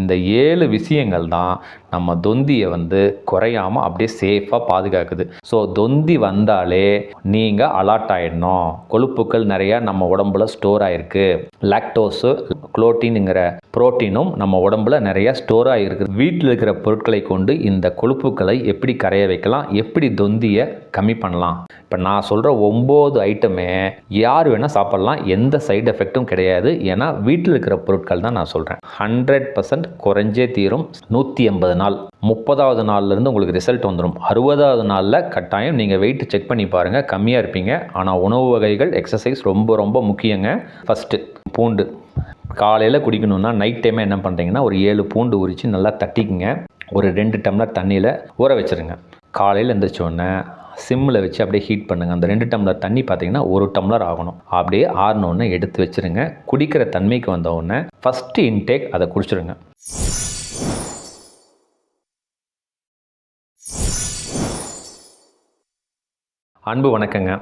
இந்த ஏழு விஷயங்கள் தான் நம்ம தொந்தியை வந்து குறையாமல் அப்படியே சேஃபாக பாதுகாக்குது. ஸோ தொந்தி வந்தாலே நீங்கள் அலர்ட் ஆகிடணும் கொழுப்புக்கள் நிறையா நம்ம உடம்புல ஸ்டோர் ஆகிருக்கு லாக்டோஸு குளோட்டினுங்கிற புரோட்டீனும் நம்ம உடம்புல நிறையா ஸ்டோர் ஆகிருக்கு வீட்டில் இருக்கிற பொருட்களை கொண்டு இந்த கொழுப்புக்களை எப்படி கரைய வைக்கலாம்? எப்படி தொந்தியை கம்மி பண்ணலாம்? இப்போ நான் சொல்கிற ஒம்பது ஐட்டமே யார் வேணால் சாப்பிட்லாம். எந்த சைடு எஃபெக்ட்டும் கிடையாது. ஏன்னா வீட்டில் இருக்கிற பொருட்கள் தான் நான் சொல்கிறேன் ஹண்ட்ரட் பர்சன்ட் குறைஞ்சே தீரும். நூற்றி எண்பது நாள். முப்பதாவது நாள்லேருந்து உங்களுக்கு ரிசல்ட் வந்துடும் அறுபதாவது நாளில் கட்டாயம் நீங்கள் வெயிட் செக் பண்ணி பாருங்கள் கம்மியாக இருப்பீங்க. ஆனால் உணவு வகைகள் எக்ஸசைஸ் ரொம்ப ரொம்ப முக்கியங்க. ஃபஸ்ட்டு பூண்டு. காலையில் குடிக்கணும்னா நைட் டைமே என்ன பண்ணுறீங்கன்னா ஒரு ஏழு பூண்டு உரித்து நல்லா தட்டிக்குங்க. ஒரு ரெண்டு டம்ளர் தண்ணியில் ஊற வச்சுருங்க. காலையில் எழுந்திரிச்சோடனே சிம்மில் வச்சு அப்படியே ஹீட் பண்ணுங்கள் அந்த ரெண்டு டம்ளர் தண்ணி பார்த்தீங்கன்னா ஒரு டம்ளர் ஆகணும். அப்படியே ஆறினோடனே எடுத்து வச்சுருங்க. குடிக்கிற தன்மைக்கு வந்தவுடனே ஃபஸ்ட்டு இன்டேக் அதை குடிச்சிருங்க. அன்பு வணக்கங்க.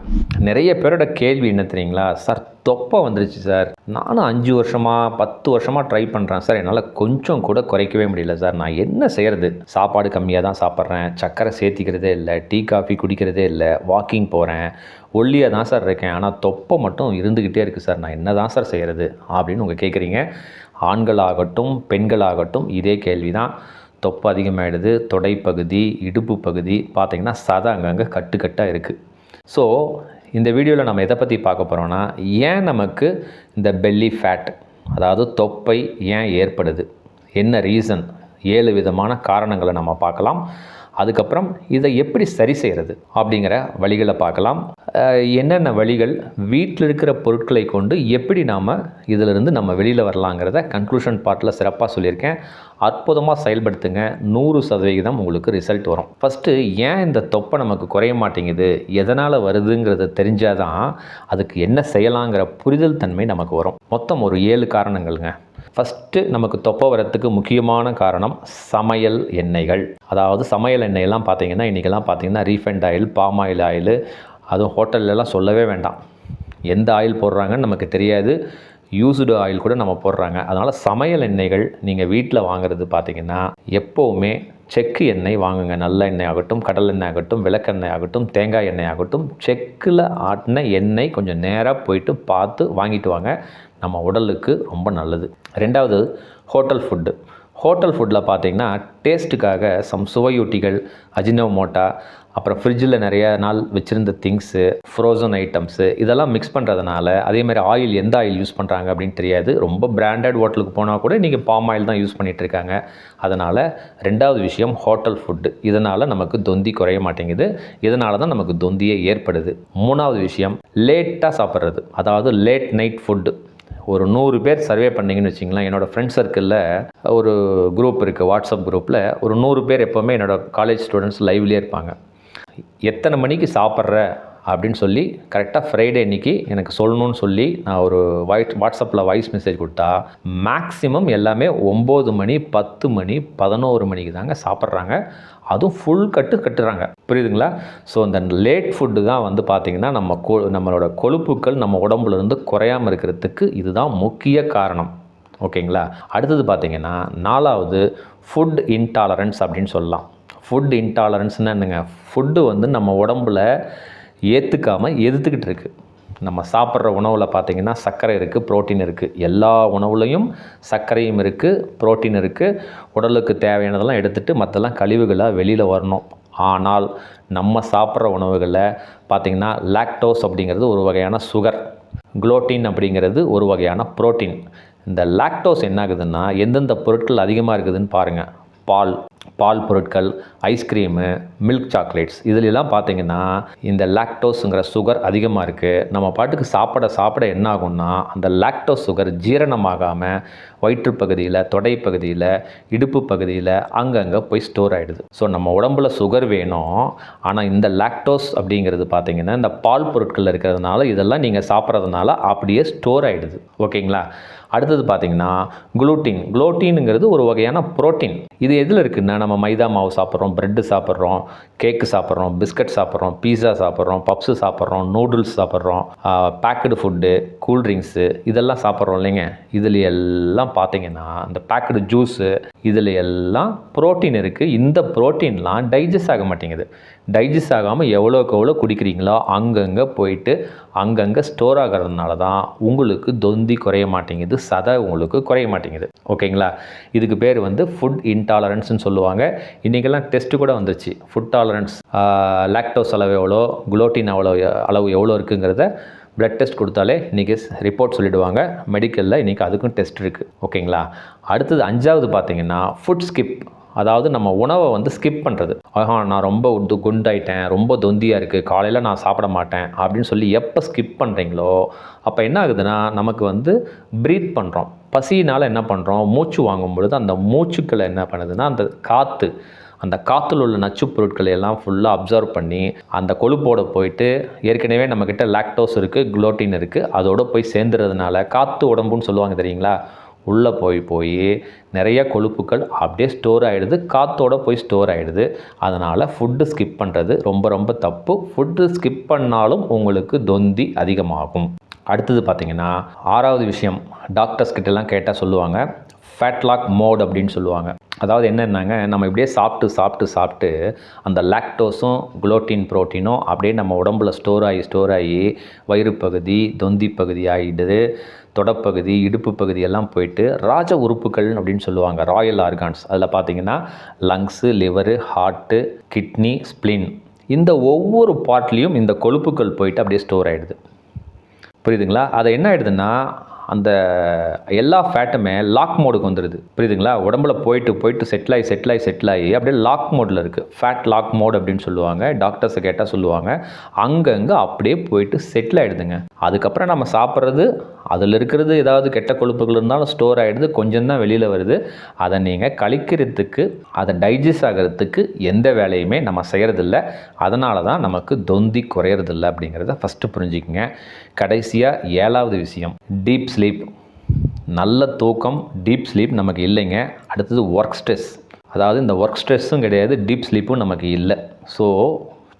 நிறைய பேரோட கேள்வி என்ன தெரியுங்களா? சார் தொப்பை வந்துருச்சு சார். நானும் அஞ்சு வருஷமாக பத்து வருஷமாக ட்ரை பண்ணுறேன் சார். என்னால் கொஞ்சம் கூட குறைக்கவே முடியல சார். நான் என்ன செய்கிறது சாப்பாடு கம்மியாக தான் சாப்பிட்றேன். சர்க்கரை சேர்த்திக்கிறதே இல்லை. டீ காஃபி குடிக்கிறதே இல்லை. வாக்கிங் போகிறேன் ஒல்லியாக தான் சார் இருக்கேன். ஆனால் தொப்பை மட்டும் இருந்துக்கிட்டே இருக்குது சார். நான் என்ன தான் சார் செய்கிறது அப்படின்னு உங்கள் கேட்குறீங்க. ஆண்களாகட்டும் பெண்களாகட்டும் இதே கேள்வி தான் தொப்பை அதிகமாகிடுது தொடைப்பகுதி இடுப்பு பகுதி பார்த்திங்கன்னா சதை அங்கங்கே கட்டுக்கட்டாக இருக்குது ஸோ இந்த வீடியோவில் நம்ம எதை பற்றி பார்க்க போகிறோன்னா ஏன் நமக்கு இந்த பெல்லி ஃபேட் அதாவது தொப்பை ஏன் ஏற்படுது? என்ன ரீசன் ஏழு விதமான காரணங்களை நம்ம பார்க்கலாம். அதுக்கப்புறம் இதை எப்படி சரி செய்கிறது அப்படிங்கிற வழிகளை பார்க்கலாம். என்னென்ன வழிகள் வீட்டில் இருக்கிற பொருட்களை கொண்டு எப்படி நாம் இதிலிருந்து நம்ம வெளியில் வரலாங்கிறத கன்க்ளூஷன் பார்ட்டில் சிறப்பாக சொல்லியிருக்கேன். அற்புதமாக செயல்படுத்துங்க. நூறு சதவிகிதம் உங்களுக்கு ரிசல்ட் வரும். ஃபஸ்ட்டு ஏன் இந்த தொப்பை நமக்கு குறைய மாட்டேங்குது? எதனால் வருதுங்கிறத தெரிஞ்சாதான் அதுக்கு என்ன செய்யலாங்கிற புரிதல் தன்மை நமக்கு வரும். மொத்தம் ஒரு ஏழு காரணங்கள்ங்க. ஃபஸ்ட்டு நமக்கு தொப்பை வரத்துக்கு முக்கியமான காரணம் சமையல் எண்ணெய்கள். அதாவது சமையல் எண்ணெயெல்லாம் பார்த்தீங்கன்னா இன்றைக்கெல்லாம் பார்த்தீங்கன்னா refined oil palm oil oil அதுவும் ஹோட்டல்லலாம் சொல்லவே வேண்டாம். எந்த ஆயில் போடுறாங்கன்னு நமக்கு தெரியாது. யூஸ்டு ஆயில் கூட நம்ம போடுறாங்க. அதனால் சமையல் எண்ணெய்கள் நீங்கள் வீட்டில் வாங்குறது பார்த்தீங்கன்னா எப்போவுமே செக்கு எண்ணெய் வாங்குங்க. நல்ல எண்ணெய் ஆகட்டும் கடல் எண்ணெய் ஆகட்டும் விளக்கெண்ணெய் ஆகட்டும் தேங்காய் எண்ணெய் ஆகட்டும் செக்கில் ஆட்டின எண்ணெய் கொஞ்சம் நேராக போயிட்டு பார்த்து வாங்கிட்டு வாங்க. நம்ம உடலுக்கு ரொம்ப நல்லது. ரெண்டாவது ஹோட்டல் ஃபுட்டு. ஹோட்டல் ஃபுட்டில் பார்த்தீங்கன்னா டேஸ்ட்டுக்காக சம் சுவையூட்டிகள் அஜினோமோட்டா அப்புறம் ஃப்ரிட்ஜில் நிறைய நாள் வச்சுருந்த திங்ஸு ஃப்ரோசன் ஐட்டம்ஸு இதெல்லாம் மிக்ஸ் பண்ணுறதுனால அதே மாதிரி ஆயில் எந்த ஆயில் யூஸ் பண்ணுறாங்க அப்படின்னு தெரியாது. ரொம்ப பிராண்டட் ஹோட்டலுக்கு போனால் கூட நீங்கள் பாம் ஆயில் தான் யூஸ் பண்ணிகிட்டு இருக்காங்க. அதனால் ரெண்டாவது விஷயம் ஹோட்டல் ஃபுட்டு. இதனால் நமக்கு தொந்தி குறைய மாட்டேங்குது. இதனால தான் நமக்கு தொந்தியே ஏற்படுது. மூணாவது விஷயம் லேட்டாக சாப்பிட்றது. அதாவது லேட் நைட் ஃபுட்டு ஒரு நூறு பேர் சர்வே பண்ணிங்கன்னு வச்சிங்களேன் என்னோடய ஃப்ரெண்ட் சர்க்கிளில் ஒரு குரூப் இருக்குது வாட்ஸ்அப் குரூப்பில் ஒரு நூறு பேர் எப்போவுமே என்னோடய காலேஜ் ஸ்டூடெண்ட்ஸ் லைவ்லேயே இருப்பாங்க. எத்தனை மணிக்கு சாப்பிட்ற? அப்படின்னு சொல்லி கரெக்டாக ஃப்ரைடே இன்னைக்கு எனக்கு சொல்லணும்னு சொல்லி நான் ஒரு வாய்ஸ் வாட்ஸ்அப்பில் வாய்ஸ் மெசேஜ் கொடுத்தா மேக்ஸிமம் எல்லாமே ஒம்பது மணி பத்து மணி பதினோரு மணிக்கு தாங்க சாப்பிட்றாங்க. அதுவும் ஃபுல் கட்டு கட்டுறாங்க. புரியுதுங்களா? ஸோ அந்த லேட் ஃபுட்டு தான் வந்து பார்த்திங்கன்னா நம்ம கொ நம்மளோட கொழுப்புக்கள் நம்ம உடம்புலேருந்து குறையாமல் இருக்கிறதுக்கு இதுதான் முக்கிய காரணம். ஓகேங்களா? அடுத்தது பார்த்திங்கன்னா நாலாவது ஃபுட் இன்டாலரன்ஸ் அப்படின்னு சொல்லலாம். ஃபுட் இன்டாலரன்ஸ்னால் என்னங்க? ஃபுட்டு வந்து நம்ம உடம்புல ஏற்றுக்காமல் எதிர்த்துக்கிட்டு இருக்குது நம்ம சாப்பிட்ற உணவில் பார்த்திங்கன்னா சர்க்கரை இருக்குது ப்ரோட்டீன் இருக்குது எல்லா உணவுலையும் சர்க்கரையும் இருக்குது புரோட்டீன் இருக்குது உடலுக்கு தேவையானதெல்லாம் எடுத்துகிட்டு மற்றெல்லாம் கழிவுகளாக வெளியில் வரணும். ஆனால் நம்ம சாப்பிட்ற உணவுகளில் பார்த்திங்கன்னா லாக்டோஸ் அப்படிங்கிறது ஒரு வகையான சுகர் குளோட்டின் அப்படிங்கிறது ஒரு வகையான புரோட்டீன் இந்த லாக்டோஸ் என்ன ஆகுதுன்னா எந்தெந்த பொருட்கள் அதிகமாக இருக்குதுன்னு பாருங்கள் பால் பால் பொருட்கள் ஐஸ்கிரீமு மில்க் சாக்லேட்ஸ் இதுலெல்லாம் பார்த்தீங்கன்னா இந்த லாக்டோஸுங்கிற சுகர் அதிகமாக இருக்குது நம்ம பாட்டுக்கு சாப்பிட சாப்பிட என்ன ஆகும்னா அந்த லாக்டோஸ் சுகர் ஜீரணமாகாமல் வயிற்று பகுதியில் தொடை பகுதியில் இடுப்பு பகுதியில் அங்கங்கே போய் ஸ்டோர் ஆகிடுது ஸோ நம்ம உடம்புல சுகர் வேணும். ஆனால் இந்த லாக்டோஸ் அப்படிங்கிறது பார்த்திங்கன்னா இந்த பால் பொருட்கள் இருக்கிறதுனால இதெல்லாம் நீங்கள் சாப்பிட்றதுனால அப்படியே ஸ்டோர் ஆகிடுது ஓகேங்களா? அடுத்தது பார்த்தீங்கன்னா குளூட்டின் குளோட்டினுங்கிறது ஒரு வகையான புரோட்டீன் இது எதில் இருக்குன்னா நம்ம மைதா மாவு சாப்பிட்றோம் ப்ரெட்டு சாப்பிட்றோம் கேக்கு சாப்பிட்றோம் பிஸ்கட் சாப்பிட்றோம் பீஸா சாப்பிட்றோம் பப்ஸு சாப்பிட்றோம் நூடுல்ஸ் சாப்பிட்றோம் பேக்கடு ஃபுட்டு கூல்ட்ரிங்க்ஸு இதெல்லாம் சாப்பிட்றோம் இல்லைங்க. இதில் எல்லாம் பார்த்தீங்கன்னா இந்த பேக்கடு ஜூஸு இதில் எல்லாம் ப்ரோட்டீன் இருக்குது இந்த புரோட்டீன்லாம் டைஜஸ்ட் ஆக மாட்டேங்குது. டைஜஸ்ட் ஆகாமல் எவ்வளோக்கு எவ்வளோ குடிக்கிறீங்களோ அங்கங்கே போயிட்டு அங்கங்கே ஸ்டோர் ஆகிறதுனால தான் உங்களுக்கு தொந்தி குறைய மாட்டேங்குது சதை உங்களுக்கு குறைய மாட்டேங்குது. ஓகேங்களா இதுக்கு பேர் வந்து ஃபுட் இன்டாலரன்ஸ்னு சொல்லுவாங்க. இன்றைக்கெல்லாம் டெஸ்ட்டு கூட வந்துருச்சு. ஃபுட் டாலரன்ஸ் லாக்டோஸ் அளவு எவ்வளோ குளோட்டின் அவ்வளோ அளவு எவ்வளோ இருக்குங்கிறத பிளட் டெஸ்ட் கொடுத்தாலே இன்றைக்கி ரிப்போர்ட் சொல்லிவிடுவாங்க மெடிக்கலில் இன்றைக்கி அதுக்கும் டெஸ்ட் இருக்குது ஓகேங்களா அடுத்தது அஞ்சாவது பார்த்தீங்கன்னா ஃபுட் ஸ்கிப் அதாவது நம்ம உணவை வந்து ஸ்கிப் பண்ணுறது ஆஹா நான் ரொம்ப உண்டு குண்டாயிட்டேன் ரொம்ப தொந்தியாக இருக்குது காலையில் நான் சாப்பிட மாட்டேன் அப்படின்னு சொல்லி எப்போ ஸ்கிப் பண்ணுறீங்களோ அப்போ என்ன ஆகுதுன்னா நமக்கு வந்து ப்ரீத் பண்ணுறோம் பசியினால் என்ன பண்ணுறோம் மூச்சு வாங்கும் பொழுது அந்த மூச்சுக்களை என்ன பண்ணுதுன்னா அந்த காற்று அந்த காற்றுல உள்ள நச்சுப் பொருட்களை எல்லாம் ஃபுல்லாக அப்சர்வ் பண்ணி அந்த கொழுப்போட போயிட்டு ஏற்கனவே நம்மக்கிட்ட லாக்டோஸ் இருக்குது குளோட்டின் இருக்குது அதோடு போய் சேர்ந்துறதுனால காற்று உடம்புன்னு சொல்லுவாங்க தெரியுங்களா? உள்ளே போய் போய் நிறைய கொழுப்புகள் அப்படியே ஸ்டோர் ஆகிடுது காற்றோட போய் ஸ்டோர் ஆகிடுது அதனால் ஃபுட்டு ஸ்கிப் பண்ணுறது ரொம்ப ரொம்ப தப்பு. ஃபுட்டு ஸ்கிப் பண்ணாலும் உங்களுக்கு தொந்தி அதிகமாகும். அடுத்தது பார்த்திங்கன்னா ஆறாவது விஷயம் டாக்டர்ஸ் கிட்டலாம் கேட்டால் சொல்லுவாங்க ஃபேட்லாக் மோட் அப்படின்னு சொல்லுவாங்க. அதாவது என்னென்னாங்க நம்ம இப்படியே சாப்பிட்டு சாப்பிட்டு சாப்பிட்டு அந்த லாக்டோஸும் குளோட்டின் ப்ரோட்டீனும் அப்படியே நம்ம உடம்புல ஸ்டோர் ஆகி ஸ்டோர் ஆகி வயிறு பகுதி தொந்தி பகுதி ஆகிடுது. தொடப்பகுதி இடுப்பு பகுதி எல்லாம் போயிட்டு ராஜ உறுப்புகள் அப்படின்னு சொல்லுவாங்க ராயல் ஆர்கான்ஸ். அதில் பார்த்தீங்கன்னா lungs liver heart kidney spleen இந்த ஒவ்வொரு பாட்லேயும் இந்த கொழுப்புகள் போயிட்டு அப்படியே ஸ்டோர் ஆகிடுது புரியுதுங்களா? அதை என்ன ஆகிடுதுன்னா அந்த எல்லா ஃபேட்டுமே லாக் மோடுக்கு வந்துடுது புரியுதுங்களா? உடம்புல போயிட்டு போயிட்டு செட்டில் ஆகி செட்டில் ஆகி செட்டில் ஆகி அப்படியே லாக் மோடில் இருக்குது ஃபேட் லாக் மோட் அப்படின்னு சொல்லுவாங்க டாக்டர்ஸை கேட்டால் சொல்லுவாங்க. அங்கங்கே அப்படியே போயிட்டு செட்டில் ஆகிடுதுங்க அதுக்கப்புறம் நம்ம சாப்பிட்றது அதில் இருக்கிறது ஏதாவது கெட்ட கொழுப்புகள் இருந்தாலும் ஸ்டோர் ஆகிடுது கொஞ்சம் தான் வெளியில் வருது. அதை நீங்கள் கழிக்கிறதுக்கு அதை டைஜஸ்ட் ஆகிறதுக்கு எந்த வேலையுமே நம்ம செய்கிறதில்ல அதனால தான் நமக்கு தொந்தி குறையறதில்ல அப்படிங்கிறத ஃபஸ்ட்டு புரிஞ்சுக்கங்க. கடைசியாக ஏழாவது விஷயம் டீப் ஸ்லீப் நல்ல தூக்கம் டீப் ஸ்லீப் நமக்கு இல்லைங்க. அடுத்தது ஒர்க் ஸ்ட்ரெஸ் அதாவது இந்த ஒர்க் ஸ்ட்ரெஸ்ஸும் கிடையாது டீப் ஸ்லீப்பும் நமக்கு இல்லை. ஸோ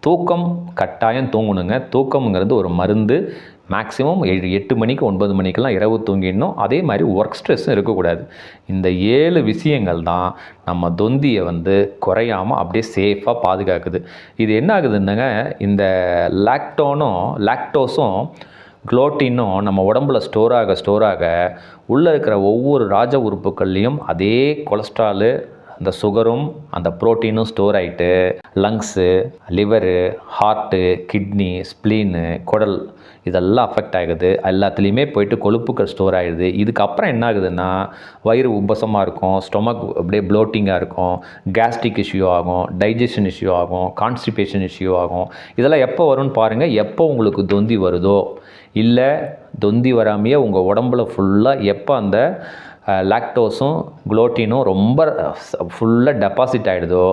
தூக்கம் கட்டாயம் தூங்கணுங்க. தூக்கம்ங்கிறது ஒரு மருந்து. மேக்ஸிமம் ஏழு எட்டு மணிக்கு ஒன்பது மணிக்கெல்லாம் இரவு தூங்கிடணும். அதே மாதிரி ஒர்க் ஸ்ட்ரெஸ்ஸும் இருக்கக்கூடாது. இந்த ஏழு விஷயங்கள் தான் நம்ம தொந்தியை வந்து குறையாமல் அப்படியே சேஃபாக பாதுகாக்குது. இது என்ன ஆகுதுன்னாங்க இந்த லாக்டோனும் லாக்டோஸும் குளோட்டினும் நம்ம உடம்புல ஸ்டோர் ஆக ஸ்டோர் ஆக உள்ளே இருக்கிற ஒவ்வொரு ராஜ உறுப்புகள்லேயும் அதே கொலஸ்ட்ராலு அந்த சுகரும் அந்த ப்ரோட்டீனும் ஸ்டோர் ஆகிட்டு lungs liver heart kidney spleen குடல் இதெல்லாம் அஃபெக்ட் ஆகுது. எல்லாத்துலேயுமே போயிட்டு கொழுப்புகள் ஸ்டோர் ஆகிடுது இதுக்கப்புறம் என்ன ஆகுதுன்னா வயிறு உபசமாக இருக்கும் ஸ்டொமக் அப்படியே ப்ளோட்டிங்காக இருக்கும் கேஸ்ட்ரிக் இஷ்யூ ஆகும் டைஜஷன் இஷ்யூ ஆகும் கான்ஸ்டிபேஷன் இஷ்யூ ஆகும். இதெல்லாம் எப்போ வரும்னு பாருங்கள் எப்போ உங்களுக்கு தொந்தி வருதோ. இல்லை தொந்தி வராமையே உங்கள் உடம்புல ஃபுல்லாக எப்போ அந்த லாக்டோஸும் குளோட்டினும் ரொம்ப ஃபுல்லாக டெபாசிட் ஆகிடுதோ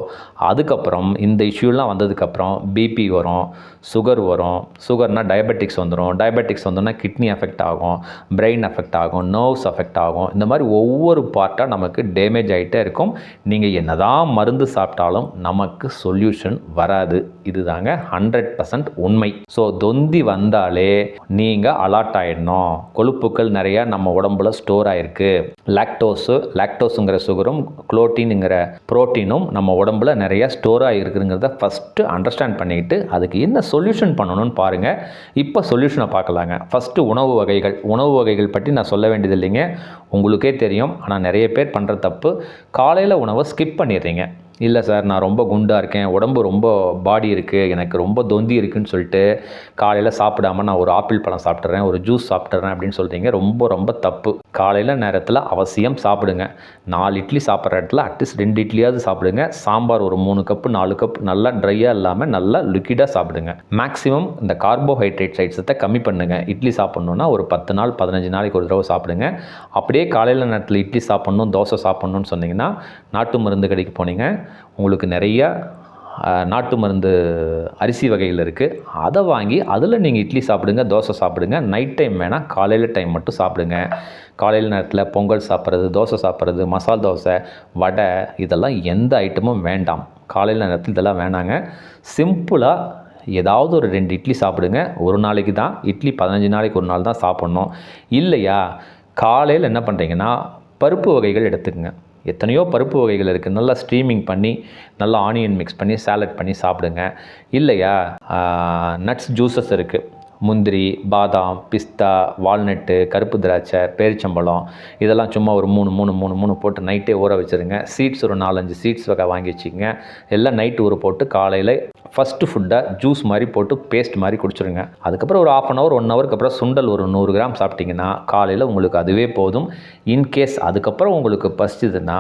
அதுக்கப்புறம் இந்த இஷ்யூலாம் வந்ததுக்கப்புறம் பிபி வரும் சுகர் வரும். சுகர்னால் டயபெட்டிக்ஸ் வந்துடும் டயபெட்டிக்ஸ் வந்தோன்னா கிட்னி அஃபெக்ட் ஆகும் பிரெயின் அஃபெக்ட் ஆகும் நர்வ்ஸ் அஃபெக்ட் ஆகும். இந்த மாதிரி ஒவ்வொரு பார்ட்டாக நமக்கு டேமேஜ் ஆகிட்டே இருக்கும். நீங்கள் என்னதான் மருந்து சாப்பிட்டாலும் நமக்கு சொல்யூஷன் வராது. இதுதாங்க ஹண்ட்ரட் பர்சன்ட் உண்மை. ஸோ தொந்தி வந்தாலே நீங்கள் அலாட் ஆகிடணும் கொழுப்புக்கள் நிறையா நம்ம உடம்புல ஸ்டோர் ஆகிருக்கு லாக்டோஸு லாக்டோஸுங்கிற சுகரும் குளோட்டினுங்கிற புரோட்டீனும் நம்ம உடம்புல நிறைய ஸ்டோர் ஆகிருக்குங்கிறத ஃபஸ்ட்டு அண்டர்ஸ்டாண்ட் பண்ணிக்கிட்டு அதுக்கு என்ன சொல்யூஷன் பண்ணணும்னு பாருங்கள் இப்போ சொல்யூஷனை பார்க்கலாங்க. ஃபஸ்ட்டு உணவு வகைகள். உணவு வகைகள் பற்றி நான் சொல்ல வேண்டியது இல்லைங்க. உங்களுக்கே தெரியும். ஆனால் நிறைய பேர் பண்ணுற தப்பு. காலையில் உணவை ஸ்கிப் பண்ணிடுறீங்க. இல்லை சார் நான் ரொம்ப குண்டாக இருக்கேன். உடம்பு ரொம்ப பாடி இருக்குது எனக்கு ரொம்ப தொந்தி இருக்குன்னு சொல்லிட்டு காலையில் சாப்பிடாம நான் ஒரு ஆப்பிள் பழம் சாப்பிட்றேன் ஒரு ஜூஸ் சாப்பிட்றேன் அப்படின்னு சொல்கிறீங்க ரொம்ப ரொம்ப தப்பு. காலையில் நேரத்தில் அவசியம் சாப்பிடுங்க. நாலு இட்லி சாப்பிட்ற இடத்துல அட்லீஸ்ட் ரெண்டு இட்லியாவது சாப்பிடுங்க. சாம்பார் ஒரு மூணு கப்பு நாலு கப் நல்லா ட்ரையாக இல்லாமல் நல்லா லிக்விடாக சாப்பிடுங்க. மேக்ஸிமம் இந்த கார்போஹைட்ரேட் சைட்ஸத்தை கம்மி பண்ணுங்கள் இட்லி சாப்பிட்ணுன்னா ஒரு பத்து நாள் பதினஞ்சு நாளைக்கு ஒரு தடவை சாப்பிடுங்க. அப்படியே காலையில் நேரத்தில் இட்லி சாப்பிட்ணும் தோசை சாப்பிட்ணுன்னு சொன்னீங்கன்னா நாட்டு மருந்து கடைக்கு போனீங்க. உங்களுக்கு நிறையா நாட்டு மருந்து அரிசி வகைகள் இருக்குது அதை வாங்கி அதில் நீங்கள் இட்லி சாப்பிடுங்க தோசை சாப்பிடுங்க. நைட் டைம் வேணால் காலையில் டைம் மட்டும் சாப்பிடுங்க. காலையில் நேரத்தில் பொங்கல் சாப்பிட்றது தோசை சாப்பிட்றது மசால் தோசை வடை இதெல்லாம் எந்த ஐட்டமும் வேண்டாம். காலையில் நேரத்தில் இதெல்லாம் வேணாங்க. சிம்பிளாக ஏதாவது ஒரு ரெண்டு இட்லி சாப்பிடுங்க. ஒரு நாளைக்கு தான் இட்லி பதினஞ்சு நாளைக்கு ஒரு நாள் தான் சாப்பிட்ணும். இல்லையா? காலையில் என்ன பண்ணுறீங்கன்னா பருப்பு வகைகள் எடுத்துக்கங்க. எத்தனையோ பருப்பு வகைகள் இருக்குது நல்லா ஸ்ட்ரீமிங் பண்ணி நல்லா ஆனியன் மிக்ஸ் பண்ணி சாலட் பண்ணி சாப்பிடுங்க. இல்லையா? நட்ஸ் ஜூஸஸ் இருக்குது முந்திரி பாதாம் பிஸ்தா வால்நட்டு கருப்பு திராட்சை பேரிச்சம்பழம் இதெல்லாம் சும்மா ஒரு மூணு மூணு மூணு மூணு போட்டு நைட்டே ஊற வச்சுருங்க. சீட்ஸ் ஒரு நாலஞ்சு சீட்ஸ் வகை வாங்கி வச்சுக்கோங்க. எல்லாம் நைட்டு ஊற போட்டு காலையில் ஃபஸ்ட்டு ஃபுட்டை ஜூஸ் மாதிரி போட்டு பேஸ்ட் மாதிரி குடிச்சிருங்க. அதுக்கப்புறம் ஒரு ஆஃப் அன் ஹவர் ஒன் ஹவருக்கு அப்புறம் சுண்டல் ஒரு நூறு கிராம் சாப்பிட்டிங்கன்னா காலையில் உங்களுக்கு அதுவே போதும். இன்கேஸ் அதுக்கப்புறம் உங்களுக்கு பசிச்சதுன்னா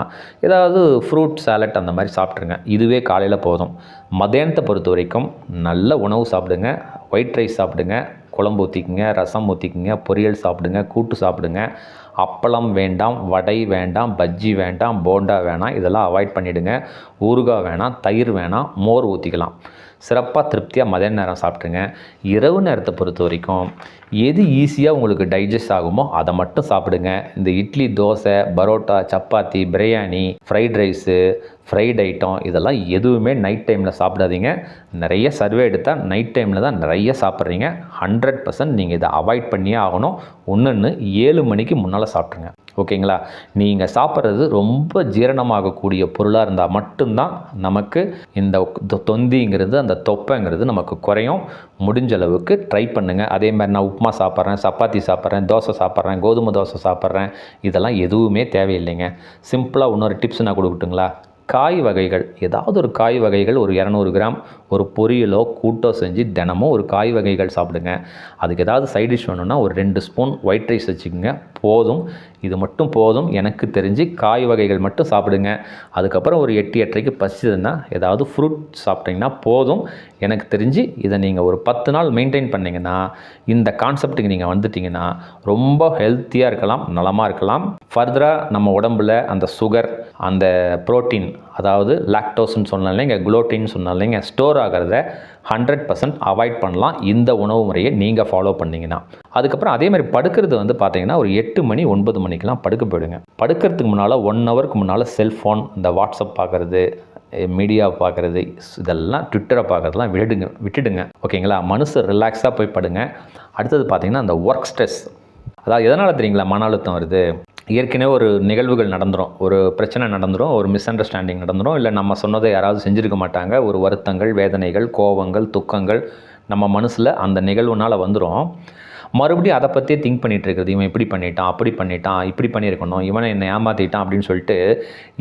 ஏதாவது ஃப்ரூட் சாலட் அந்த மாதிரி சாப்பிட்ருங்க இதுவே காலையில் போதும். மதியானத்தை பொறுத்த வரைக்கும் நல்ல உணவு சாப்பிடுங்க. ஒயிட் ரைஸ் சாப்பிடுங்க குழம்பு ஊற்றிக்குங்க ரசம் ஊற்றிக்குங்க பொரியல் சாப்பிடுங்க கூட்டு சாப்பிடுங்க. அப்பளம் வேண்டாம் வடை வேண்டாம் பஜ்ஜி வேண்டாம் போண்டா வேணாம் இதெல்லாம் அவாய்ட் பண்ணிவிடுங்க ஊறுகாய் வேணாம் தயிர் வேணாம் மோர் ஊற்றிக்கலாம் சிறப்பாக திருப்தியாக மதிய நேரம் சாப்பிட்ருங்க இரவு நேரத்தை பொறுத்த வரைக்கும் எது ஈஸியாக உங்களுக்கு டைஜஸ்ட் ஆகுமோ அதை மட்டும் சாப்பிடுங்க. இந்த idli dosa parotta chapati biryani fried rice fried item இதெல்லாம் எதுவுமே நைட் டைமில் சாப்பிடாதீங்க. நிறைய சர்வே எடுத்தால் நைட் டைமில் தான் நிறைய சாப்பிட்றீங்க. ஹண்ட்ரட் பர்சன்ட் நீங்கள் இதை அவாய்ட் பண்ணியே ஆகணும். ஒன்றுன்னு ஏழு மணிக்கு முன்னால் சாப்பிட்ருங்க ஓகேங்களா? நீங்கள் சாப்பிட்றது ரொம்ப ஜீரணமாகக்கூடிய பொருளாக இருந்தால் மட்டும்தான் நமக்கு இந்த தொந்திங்கிறது அந்த தொப்பைங்கிறது நமக்கு குறையும். முடிஞ்ச அளவுக்கு ட்ரை பண்ணுங்கள் அதே மாதிரி நான் உப்புமா சாப்பிட்றேன் சப்பாத்தி சாப்பிட்றேன் தோசை சாப்பிட்றேன் கோதுமை தோசை சாப்பிட்றேன். இதெல்லாம் எதுவுமே தேவையில்லைங்க. சிம்பிளாக இன்னொரு டிப்ஸ் நான் கொடுக்கட்டுங்களா? காய் வகைகள். ஏதாவது ஒரு காய் வகைகள் ஒரு இரநூறு கிராம் ஒரு பொரியலோ கூட்டோ செஞ்சு தினமும் ஒரு காய் வகைகள் சாப்பிடுங்க. அதுக்கு ஏதாவது சைட் டிஷ் வேணும்னா ஒரு ரெண்டு ஸ்பூன் ஒயிட் ரைஸ் வச்சுக்கோங்க. போதும். இது மட்டும் போதும். எனக்கு தெரிஞ்சு காய் வகைகள் மட்டும் சாப்பிடுங்க. அதுக்கப்புறம் ஒரு எட்டு எட்டரைக்கு பசிச்சதுன்னா ஏதாவது ஃப்ரூட் சாப்பிட்டீங்கன்னா போதும். எனக்கு தெரிஞ்சு இதை நீங்கள் ஒரு பத்து நாள் மெயின்டைன் பண்ணிங்கன்னா இந்த கான்செப்ட்டுக்கு நீங்கள் வந்துட்டிங்கன்னா ரொம்ப ஹெல்த்தியாக இருக்கலாம் நலமாக இருக்கலாம். ஃபர்தராக நம்ம உடம்பில் அந்த சுகர் அந்த புரோட்டீன் அதாவது லாக்டோஸ்ன்னு சொன்னாலே இங்கே குளோட்டின்னு சொன்னாலே இங்கே ஸ்டோர் ஆகிறத ஹண்ட்ரட் பர்சன்ட் அவாய்ட் பண்ணலாம். இந்த உணவு முறையை நீங்கள் ஃபாலோ பண்ணிங்கன்னா. அதுக்கப்புறம் அதே மாதிரி படுக்கிறது வந்து பார்த்தீங்கன்னா ஒரு எட்டு மணி ஒன்பது மணிக்கெலாம் படுக்க போயிடுங்க. படுக்கிறதுக்கு முன்னால் ஒன் ஹவருக்கு முன்னால் செல்ஃபோன் இந்த வாட்ஸ்அப் பார்க்குறது மீடியா பார்க்குறது இதெல்லாம் ட்விட்டரை பார்க்குறதுலாம் விடுங்க விட்டுடுங்க. ஓகேங்களா? மனசு ரிலாக்ஸாக போய் படுங்க. அடுத்தது பார்த்தீங்கன்னா அந்த ஒர்க் ஸ்ட்ரெஸ் அதாவது எதனால் தெரியுங்களா மன அழுத்தம் வருது? ஏற்கனவே ஒரு நிகழ்வுகள் நடந்துடும் ஒரு பிரச்சனை நடந்துரும் ஒரு மிஸ் அண்டர்ஸ்டாண்டிங் நடந்துடும் இல்லை நம்ம சொன்னதை யாராவது செஞ்சுருக்க மாட்டாங்க. ஒரு வருத்தங்கள் வேதனைகள் கோபங்கள் துக்கங்கள் நம்ம மனசில் அந்த நிகழ்வுனால் வந்துடும் மறுபடியும் அதை பற்றியே திங்க் பண்ணிட்டு இருக்கிறது. இவன் இப்படி பண்ணிட்டான் அப்படி பண்ணிட்டான் இப்படி பண்ணியிருக்கணும் இவனை என்னை ஏமாற்றிட்டான் அப்படின்னு சொல்லிட்டு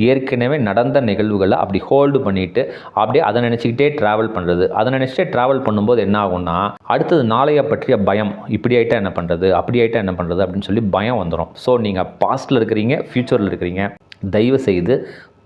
ஏற்கனவே நடந்த நிகழ்வுகளை அப்படி ஹோல்டு பண்ணிவிட்டு அப்படியே அதை நினச்சிக்கிட்டே ட்ராவல் பண்ணுறது அதை நினச்சிட்டே ட்ராவல் பண்ணும்போது என்ன ஆகும்னா அடுத்தது நாளைய பற்றிய பயம் இப்படி ஆகிட்டா என்ன பண்ணுறது அப்படி ஆகிட்டா என்ன பண்ணுறது அப்படின்னு சொல்லி பயம் வந்துடும் ஸோ நீங்கள் பாஸ்ட்டில் இருக்கிறீங்க ஃப்யூச்சரில் இருக்கிறீங்க. தயவு செய்து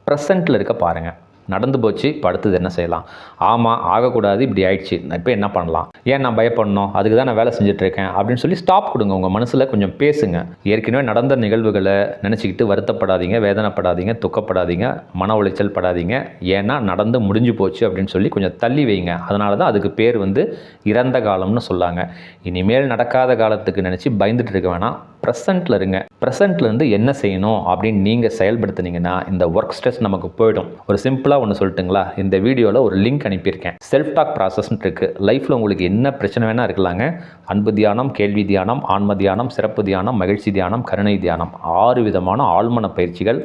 ப்ரெசண்ட்டில் இருக்க பாருங்கள் நடந்து போச்சு இப்போ அடுத்தது என்ன செய்யலாம்? ஆமாம் ஆகக்கூடாது இப்படி ஆயிடுச்சு. நான் இப்போ என்ன பண்ணலாம்? ஏன் நான் பயப்படணும்? அதுக்கு தான் நான் வேலை செஞ்சுட்ருக்கேன் அப்படின்னு சொல்லி ஸ்டாப் கொடுங்க. உங்கள் மனசில் கொஞ்சம் பேசுங்க. ஏற்கனவே நடந்த நிகழ்வுகளை நினச்சிக்கிட்டு வருத்தப்படாதீங்க வேதனைப்படாதீங்க துக்கப்படாதீங்க மன உளைச்சல் படாதீங்க. ஏன்னா நடந்து முடிஞ்சு போச்சு அப்படின்னு சொல்லி கொஞ்சம் தள்ளி வைங்க. அதனால தான் அதுக்கு பேர் வந்து இறந்த காலம்னு சொல்லாங்க. இனிமேல் நடக்காத காலத்துக்கு நினச்சி பயந்துட்டு இருக்க வேணாம். ப்ரெசண்ட்டில் இருங்க. ப்ரெசண்ட்லேருந்து என்ன செய்யணும் அப்படின்னு நீங்கள் செயல்படுத்துனீங்கன்னா இந்த ஒர்க் ஸ்ட்ரெஸ் நமக்கு போயிடும். ஒரு சிம்பிளாக ஒன்று சொல்லிட்டுங்களா? இந்த வீடியோவில் ஒரு லிங்க் அனுப்பியிருக்கேன். செல்ஃப் டாக் ப்ராசஸ்ன்னு இருக்குது லைஃப்பில் உங்களுக்கு என்ன பிரச்சனை வேணால் இருக்கலாங்க. அன்பு தியானம் கேள்வி தியானம் ஆன்ம தியானம் சிறப்பு தியானம் மகிழ்ச்சி தியானம் கருணை தியானம். ஆறு விதமான ஆழ்மன பயிற்சிகள்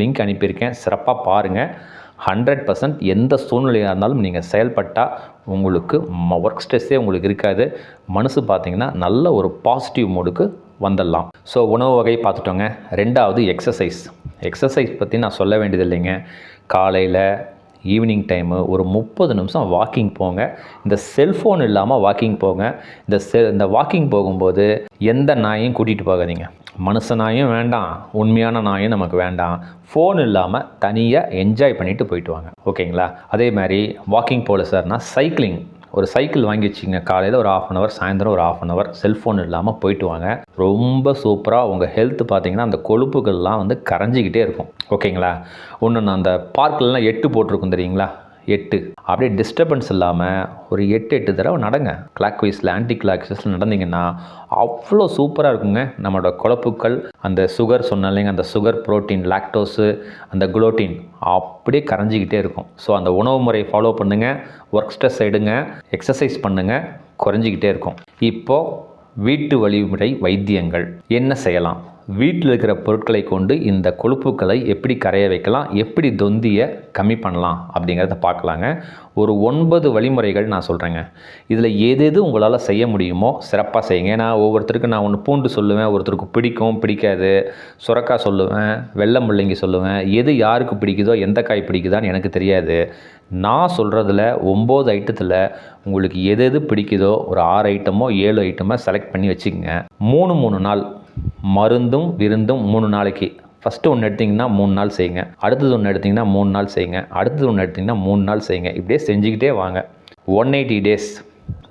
லிங்க் அனுப்பியிருக்கேன். சிறப்பாக பாருங்கள் ஹண்ட்ரட் பர்சன்ட் எந்த சூழ்நிலையாக இருந்தாலும் நீங்கள் செயல்பட்டால் உங்களுக்கு ஒர்க் ஸ்ட்ரெஸ்ஸே உங்களுக்கு இருக்காது. மனசு பார்த்திங்கன்னா நல்ல ஒரு பாசிட்டிவ் மூடுக்கு வந்துடலாம். ஸோ உணவு வகை பார்த்துட்டோங்க. ரெண்டாவது எக்ஸசைஸ் எக்ஸசைஸ் பற்றி நான் சொல்ல வேண்டியது இல்லைங்க. காலையில் ஈவினிங் டைமு ஒரு முப்பது நிமிஷம் வாக்கிங் போங்க. இந்த செல்ஃபோன் இல்லாமல் வாக்கிங் போங்க. இந்த செ இந்த வாக்கிங் போகும்போது எந்த நாயும் கூட்டிகிட்டு போகாதீங்க. மனுஷ நாயும் வேண்டாம். உண்மையான நாயும் நமக்கு வேண்டாம். ஃபோன் இல்லாமல் தனியாக என்ஜாய் பண்ணிவிட்டு போயிட்டு வாங்க. ஓகேங்களா அதே மாதிரி வாக்கிங் போகல சார்னால் சைக்கிளிங் ஒரு சைக்கிள் வாங்கி வச்சிங்க காலையில் ஒரு ஆஃப் அன் ஹவர் சாயந்தரம் ஒரு ஆஃப் அன் ஹவர் செல்ஃபோன் இல்லாமல் போயிட்டு வாங்க. ரொம்ப சூப்பராக உங்கள் ஹெல்த் பார்த்தீங்கன்னா அந்த கொழுப்புகள்லாம் வந்து கரைஞ்சிக்கிட்டே இருக்கும். ஓகேங்களா ஒன்று நான் அந்த பார்க்கிலலாம் எட்டு போட்டிருக்கும் தெரியுங்களா? எட்டு. அப்படியே டிஸ்டர்பன்ஸ் இல்லாமல் ஒரு எட்டு எட்டு தடவை நடங்க. கிளாக் வைஸில் ஆன்டி கிளாக் வைஸில் நடந்தீங்கன்னா அவ்வளோ சூப்பராக இருக்குங்க. நம்மளோட குழப்புக்கள் அந்த சுகர் சொன்னாலேங்க அந்த சுகர் புரோட்டீன் லாக்டோஸு அந்த குளோட்டின் அப்படியே கரைஞ்சிக்கிட்டே இருக்கும். ஸோ அந்த உணவு முறையை ஃபாலோ பண்ணுங்கள் ஒர்க் ஸ்ட்ரெஸ் எடுங்க எக்ஸசைஸ் பண்ணுங்கள் குறைஞ்சிக்கிட்டே இருக்கும். இப்போது வீட்டு வழிமுறை வைத்தியங்கள். என்ன செய்யலாம்? வீட்டில் இருக்கிற பொருட்களை கொண்டு இந்த கொழுப்புக்களை எப்படி கரைய வைக்கலாம் எப்படி தொந்தியை கம்மி பண்ணலாம் அப்படிங்கிறத பார்க்கலாங்க. ஒரு ஒன்பது வழிமுறைகள் நான் சொல்கிறேங்க இதில் எது எது உங்களால் செய்ய முடியுமோ சிறப்பாக செய்யுங்க. ஏன்னா ஒவ்வொருத்தருக்கு நான் ஒன்று பூண்டு சொல்லுவேன் ஒருத்தருக்கு பிடிக்கும் பிடிக்காது. சுரக்காய் சொல்லுவேன் வெள்ளை முள்ளங்கி சொல்லுவேன். எது யாருக்கு பிடிக்குதோ எந்த காய் பிடிக்குதான்னு எனக்கு தெரியாது. நான் சொல்கிறதுல ஒம்பது ஐட்டத்தில் உங்களுக்கு எது எது பிடிக்குதோ ஒரு ஆறு ஐட்டமோ ஏழு ஐட்டமோ செலக்ட் பண்ணி வச்சுக்கோங்க. மூணு மூணு நாள் மருந்தும் விருந்தும் மூணு நாளைக்கு. ஃபஸ்ட்டு ஒன்று எடுத்திங்கன்னா மூணு நாள் செய்யுங்க. அடுத்தது ஒன்று எடுத்திங்கன்னா மூணு நாள் செய்யுங்க. அடுத்தது ஒன்று எடுத்திங்கன்னா மூணு நாள் செய்யுங்க. இப்படியே செஞ்சுக்கிட்டே வாங்க. ஒன் எயிட்டி டேஸ்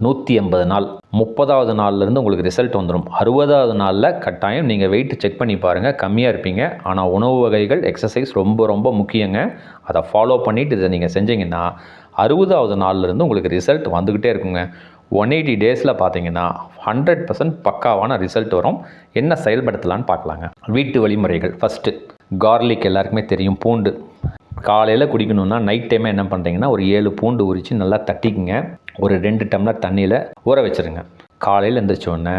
நூற்றி எண்பது நாள். முப்பதாவது நாள்லேருந்து உங்களுக்கு ரிசல்ட் வந்துடும் அறுபதாவது நாளில் கட்டாயம் நீங்கள் வெயிட் செக் பண்ணி பாருங்கள் கம்மியாக இருப்பீங்க. ஆனால் உணவு வகைகள் எக்ஸசைஸ் ரொம்ப ரொம்ப முக்கியங்க. அதை ஃபாலோ பண்ணிவிட்டு இதை நீங்கள் செஞ்சீங்கன்னா அறுபதாவது நாள்லேருந்து உங்களுக்கு ரிசல்ட் வந்துக்கிட்டே இருக்குங்க. ஒன் எயிட்டி டேஸில் பார்த்தீங்கன்னா ஹண்ட்ரட் பர்சன்ட் பக்காவான ரிசல்ட் வரும். என்ன செயல்படுத்தலான்னு பார்க்கலாங்க வீட்டு வழிமுறைகள் ஃபஸ்ட்டு கார்லிக் எல்லாருக்குமே தெரியும் பூண்டு. காலையில் குடிக்கணும்னா நைட் டைமே என்ன பண்ணுறீங்கன்னா ஒரு ஏழு பூண்டு உரித்து நல்லா தட்டிக்குங்க. ஒரு ரெண்டு டம்ளர் தண்ணியில் ஊற வச்சுருங்க. காலையில் எழுந்திரிச்சோடனே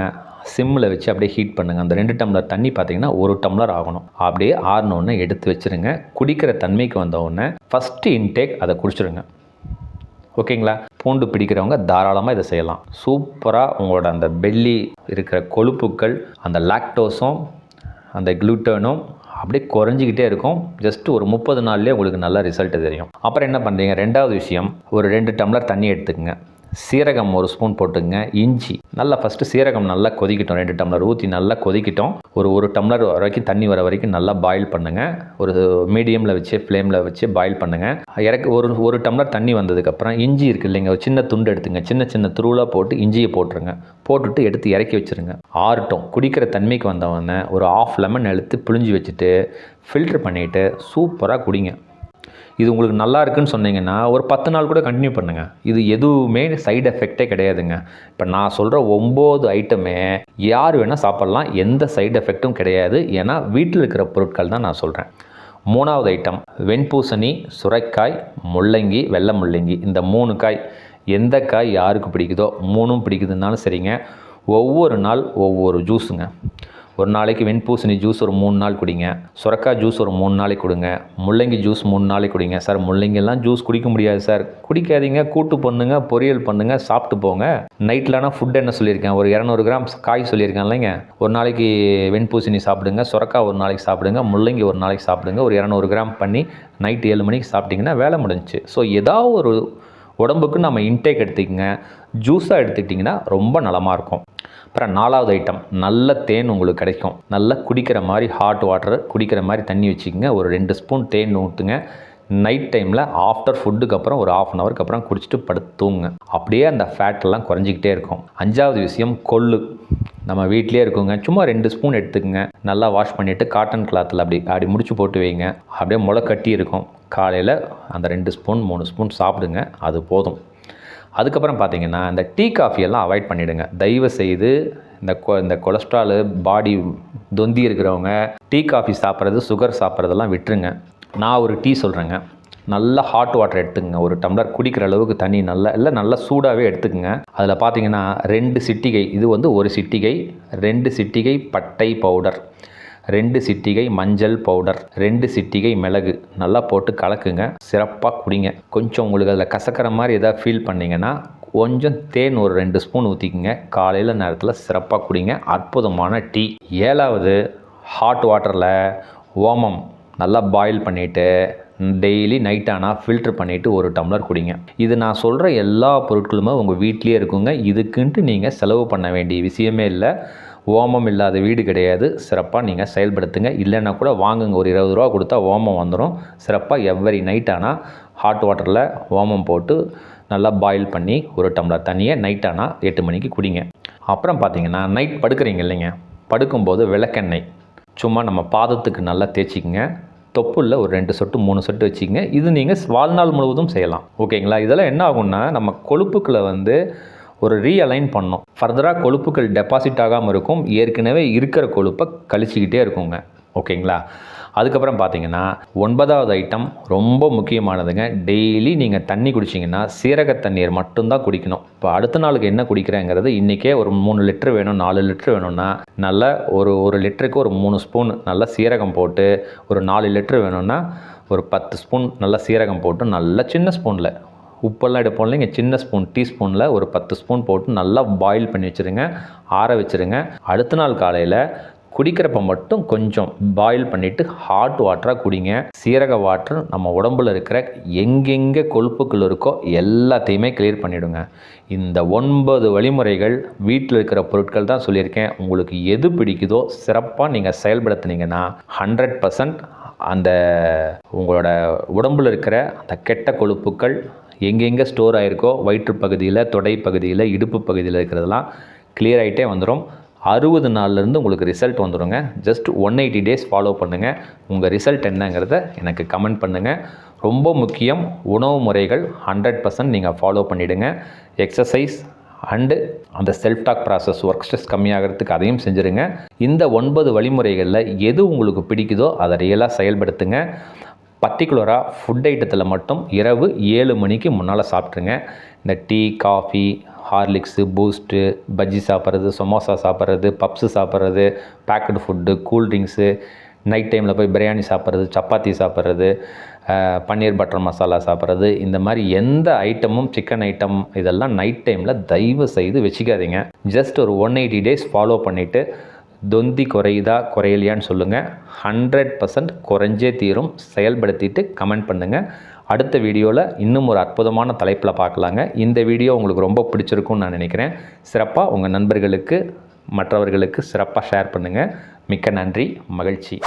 சிம்மில் வச்சு அப்படியே ஹீட் பண்ணுங்கள் அந்த ரெண்டு டம்ளர் தண்ணி பார்த்தீங்கன்னா ஒரு டம்ளர் ஆகணும். அப்படியே ஆறினோடனே எடுத்து வச்சுருங்க. குடிக்கிற தன்மைக்கு வந்தவுடனே ஃபஸ்ட்டு இன்டேக் அதை குடிச்சிருங்க. ஓகேங்களா? பூண்டு பிடிக்கிறவங்க தாராளமாக இதை செய்யலாம். சூப்பராக உங்களோட அந்த பெல்லி இருக்கிற கொழுப்புக்கள் அந்த லாக்டோஸும் அந்த க்ளூட்டனும் அப்படியே குறைஞ்சிக்கிட்டே இருக்கும். ஜஸ்ட் ஒரு முப்பது நாள்லேயே உங்களுக்கு நல்ல ரிசல்ட் தெரியும். அப்புறம் என்ன பண்ணுறீங்க ரெண்டாவது விஷயம் ஒரு ரெண்டு டம்ளர் தண்ணி எடுத்துக்கங்க. சீரகம் ஒரு ஸ்பூன் போட்டுங்க இஞ்சி. நல்லா ஃபஸ்ட்டு சீரகம் நல்லா கொதிக்கட்டும் ரெண்டு டம்ளர். ஊற்றி நல்லா கொதிக்கிட்டோம். ஒரு ஒரு டம்ளர் வரைக்கும் தண்ணி வர வரைக்கும் நல்லா பாயில் பண்ணுங்கள் ஒரு மீடியமில் வச்சு ஃப்ளேமில் வச்சு பாயில் பண்ணுங்கள் இறக்கு ஒரு ஒரு டம்ளர் தண்ணி வந்ததுக்கப்புறம் இஞ்சி இருக்குது இல்லைங்க ஒரு சின்ன துண்டு எடுத்துங்க. சின்ன சின்ன துருளாக போட்டு இஞ்சியை போட்டுருங்க. போட்டுட்டு எடுத்து இறக்கி வச்சுருங்க. ஆறட்டும். குடிக்கிற தன்மைக்கு வந்தவொடனே ஒரு ஆஃப் லெமன் எடுத்து பிழிஞ்சு வச்சுட்டு ஃபில்ட்ரு பண்ணிவிட்டு சூப்பராக குடிங்க. இது உங்களுக்கு நல்லா இருக்குன்னு சொன்னீங்கன்னா ஒரு பத்து நாள் கூட கண்டினியூ பண்ணுங்கள் இது எதுவுமே சைடு எஃபெக்டே கிடையாதுங்க. இப்போ நான் சொல்கிற ஒம்பது ஐட்டமே யார் வேணால் சாப்பிட்லாம். எந்த சைடு எஃபெக்ட்டும் கிடையாது. ஏன்னா வீட்டில் இருக்கிற பொருட்கள் தான் நான் சொல்கிறேன் மூணாவது ஐட்டம் வெண்பூசணி சுரைக்காய் முள்ளங்கி வெள்ளை முள்ளங்கி. இந்த மூணு காய் எந்த காய் யாருக்கு பிடிக்குதோ மூணும் பிடிக்குதுன்னாலும் சரிங்க. ஒவ்வொரு நாள் ஒவ்வொரு ஜூஸுங்க ஒரு நாளைக்கு வெண்பூசணி ஜூஸ் ஒரு மூணு நாள் குடிங்க. சுரக்காய் ஜூஸ் ஒரு மூணு நாளைக்கு கொடுங்க. முள்ளங்கி ஜூஸ் மூணு நாளைக்கு குடிங்க. சார் முள்ளங்கிலாம் ஜூஸ் குடிக்க முடியாது சார். குடிக்காதீங்க கூட்டு பண்ணுங்க பொரியல் பண்ணுங்க சாப்பிட்டு போங்க. நைட்லனா ஃபுட் என்ன சொல்லியிருக்கேன்? ஒரு இரநூறு கிராம் காய் சொல்லியிருக்கேன் இல்லைங்க. ஒரு நாளைக்கு வெண்பூசணி சாப்பிடுங்க சுரக்காய் ஒரு நாளைக்கு சாப்பிடுங்க முள்ளங்கி ஒரு நாளைக்கு சாப்பிடுங்க ஒரு இரநூறு கிராம் பண்ணி நைட் ஏழு மணிக்கு சாப்பிட்டிங்கன்னா வேலை முடிஞ்சுச்சு. ஸோ ஏதாவது ஒரு உடம்புக்கு நம்ம இன்டேக் எடுத்துக்கங்க. ஜூஸாக எடுத்துக்கிட்டிங்கன்னா ரொம்ப நலமாக இருக்கும். அப்புறம் நாலாவது ஐட்டம் நல்ல தேன் உங்களுக்கு கிடைக்கும். நல்லா குடிக்கிற மாதிரி ஹாட் வாட்டர் குடிக்கிற மாதிரி தண்ணி வச்சுக்கோங்க. ஒரு ரெண்டு ஸ்பூன் தேன் ஊற்றுங்க நைட் டைமில் ஆஃப்டர் ஃபுட்டுக்கு அப்புறம் ஒரு ஆஃப் அன் ஹவருக்கு அப்புறம் குடிச்சிட்டு படுத்து தூங்குங்க. அப்படியே அந்த ஃபேட்டெல்லாம் குறைஞ்சிக்கிட்டே இருக்கும். அஞ்சாவது விஷயம் கொள்ளு. நம்ம வீட்லேயே இருக்குங்க. சும்மா ரெண்டு ஸ்பூன் எடுத்துக்கங்க. நல்லா வாஷ் பண்ணிவிட்டு காட்டன் கிளாத்தில் அப்படி அப்படி முடிச்சு போட்டு வைங்க. அப்படியே முளை கட்டி இருக்கும். காலையில் அந்த ரெண்டு ஸ்பூன் மூணு ஸ்பூன் சாப்பிடுங்க. அது போதும். அதுக்கப்புறம் பார்த்தீங்கன்னா இந்த டீ காஃபி எல்லாம் அவாய்ட் பண்ணிவிடுங்க தயவு செய்து இந்த கொ இந்த கொலஸ்ட்ராலு பாடி தொந்தி இருக்கிறவங்க டீ காஃபி சாப்பிட்றது சுகர் சாப்பிட்றதெல்லாம் விட்டுருங்க. நான் ஒரு டீ சொல்கிறேங்க நல்லா ஹாட் வாட்டர் எடுத்துக்கங்க. ஒரு டம்ளர் குடிக்கிற அளவுக்கு தண்ணி நல்லா இல்லை நல்லா சூடாகவே எடுத்துக்கங்க. அதில் பார்த்தீங்கன்னா ரெண்டு சிட்டிகை இது வந்து ஒரு சிட்டிகை ரெண்டு சிட்டிகை பட்டை பவுடர். ரெண்டு சிட்டிகை மஞ்சள் பவுடர் ரெண்டு சிட்டிகை மிளகு. நல்லா போட்டு கலக்குங்க. சிறப்பாக குடிங்க. கொஞ்சம் உங்களுக்கு அதில் கசக்கிற மாதிரி எதாவது ஃபீல் பண்ணிங்கன்னா கொஞ்சம் தேன் ஒரு ரெண்டு ஸ்பூன் ஊற்றிக்குங்க காலையில் நேரத்தில் சிறப்பாக குடிங்க. அற்புதமான டீ. ஏழாவது ஹாட் வாட்டரில் ஓமம் நல்லா பாயில் பண்ணிவிட்டு டெய்லி நைட் ஆனால் ஃபில்ட்ரு பண்ணிவிட்டு ஒரு டம்ளர் குடிங்க. இது நான் சொல்கிற எல்லா பொருட்களுமே உங்கள் வீட்லேயே இருக்குங்க. இதுக்குன்ட்டு நீங்கள் செலவு பண்ண வேண்டிய விஷயமே இல்லை. ஓமம் இல்லாத வீடு கிடையாது. சிறப்பாக நீங்கள் செயல்படுத்துங்க. இல்லைன்னா கூட வாங்குங்க. ஒரு இருபது ரூபா கொடுத்தா ஓமம் வந்துடும் சிறப்பாக எவ்வரி நைட் ஆனால் ஹாட் வாட்டரில் ஓமம் போட்டு நல்லா பாயில் பண்ணி ஒரு டம்ளர் தண்ணியை நைட் ஆனால் எட்டு மணிக்கு குடிங்க. அப்புறம் பார்த்தீங்கன்னா நைட் படுக்கிறீங்க இல்லைங்க. படுக்கும்போது விளக்கெண்ணெய். சும்மா நம்ம பாதத்துக்கு நல்லா தேய்ச்சிக்கங்க. தொப்புளில் ஒரு ரெண்டு சொட்டு மூணு சொட்டு வச்சுக்கங்க. இது நீங்கள் வாழ்நாள் முழுவதும் செய்யலாம். ஓகேங்களா? இதெல்லாம் என்ன ஆகும்னா நம்ம கொழுப்புக்களை வந்து ஒரு ரீஅலைன் பண்ணோம். ஃபர்தராக கொழுப்புகள் டெபாசிட் ஆகாமல் இருக்கும். ஏற்கனவே இருக்கிற கொழுப்பை கழிச்சிக்கிட்டே இருக்குங்க. ஓகேங்களா? அதுக்கப்புறம் பார்த்தீங்கன்னா ஒன்பதாவது ஐட்டம் ரொம்ப முக்கியமானதுங்க. டெய்லி நீங்கள் தண்ணி குடிச்சிங்கன்னா சீரக தண்ணீர் மட்டும்தான் குடிக்கணும். இப்போ அடுத்த நாளுக்கு என்ன குடிக்கிறேங்கிறது இன்றைக்கே ஒரு மூணு லிட்டர் வேணும் நாலு லிட்டர் வேணும்னா நல்ல ஒரு ஒரு லிட்டருக்கு ஒரு மூணு ஸ்பூன் நல்லா சீரகம் போட்டு ஒரு நாலு லிட்டர் வேணும்னா ஒரு பத்து ஸ்பூன் நல்லா சீரகம் போட்டு நல்லா சின்ன ஸ்பூனில் உப்பெல்லாம் எடுப்போம் இல்லைங்க. சின்ன ஸ்பூன் டீஸ்பூனில் ஒரு பத்து ஸ்பூன் போட்டு நல்லா பாயில் பண்ணி வச்சுருங்க. ஆற வச்சுருங்க. அடுத்த நாள் காலையில் குடிக்கிறப்ப மட்டும் கொஞ்சம் பாயில் பண்ணிவிட்டு ஹாட் வாட்டராக குடிங்க. சீரக வாட்டர் நம்ம உடம்புல இருக்கிற எங்கெங்கே கொழுப்புக்கள் இருக்கோ எல்லாத்தையுமே கிளியர் பண்ணிவிடுங்க இந்த ஒன்பது வழிமுறைகள் வீட்டில் இருக்கிற பொருட்கள் தான் சொல்லியிருக்கேன். உங்களுக்கு எது பிடிக்குதோ சிறப்பாக நீங்கள் செயல்படுத்துனீங்கன்னா ஹண்ட்ரட் பர்சன்ட் அந்த உங்களோட உடம்பில் இருக்கிற அந்த கெட்ட கொழுப்புக்கள் எங்கெங்கே ஸ்டோர் ஆகிருக்கோ வயிற்று பகுதியில் தொடை பகுதியில் இடுப்பு பகுதியில் இருக்கிறதெல்லாம் கிளியர் ஆகிட்டே வந்துடும் அறுபது நாள்லேருந்து உங்களுக்கு ரிசல்ட் வந்துடுங்க just one eighty days follow பண்ணுங்கள் உங்கள் ரிசல்ட் என்னங்கிறத எனக்கு கமெண்ட் பண்ணுங்கள் ரொம்ப முக்கியம் உணவு முறைகள் ஹண்ட்ரட் பர்சன்ட் நீங்கள் ஃபாலோ பண்ணிவிடுங்க எக்ஸசைஸ் அண்டு அந்த self talk process work stress கம்மியாகிறதுக்கு அதையும் செஞ்சுருங்க. இந்த ஒன்பது வழிமுறைகளில் எது உங்களுக்கு பிடிக்குதோ அதை ரியலாக செயல்படுத்துங்க. பர்டிகுலராக ஃபுட் ஐட்டத்தில் மட்டும் இரவு ஏழு மணிக்கு முன்னால் சாப்பிட்ருங்க இந்த tea coffee Horlicks Boost bajji சாப்பிட்றது சமோசா சாப்பிட்றது பப்ஸு சாப்பிட்றது பேக்கெட் ஃபுட்டு கூல்ட்ரிங்க்ஸு நைட் டைமில் போய் பிரியாணி சாப்பிட்றது சப்பாத்தி சாப்பிட்றது பன்னீர் பட்டர் மசாலா சாப்பிட்றது இந்த மாதிரி எந்த ஐட்டமும் சிக்கன் ஐட்டம் இதெல்லாம் நைட் டைமில் தயவு செய்து வச்சுக்காதீங்க. ஜஸ்ட் ஒரு ஒன் எயிட்டி டேஸ் ஃபாலோ பண்ணிவிட்டு தொந்தி குறையுதா குறையலையான்னு சொல்லுங்கள் ஹண்ட்ரட் பர்சன்ட் குறைஞ்சே தீரும். செயல்படுத்திட்டு கமெண்ட் பண்ணுங்கள் அடுத்த வீடியோவில் இன்னும் ஒரு அற்புதமான தலைப்பில் பார்க்கலாங்க. இந்த வீடியோ உங்களுக்கு ரொம்ப பிடிச்சிருக்கும்னு நான் நினைக்கிறேன். சிறப்பாக உங்கள் நண்பர்களுக்கு மற்றவர்களுக்கு சிறப்பாக ஷேர் பண்ணுங்கள் மிக்க நன்றி மகிழ்ச்சி.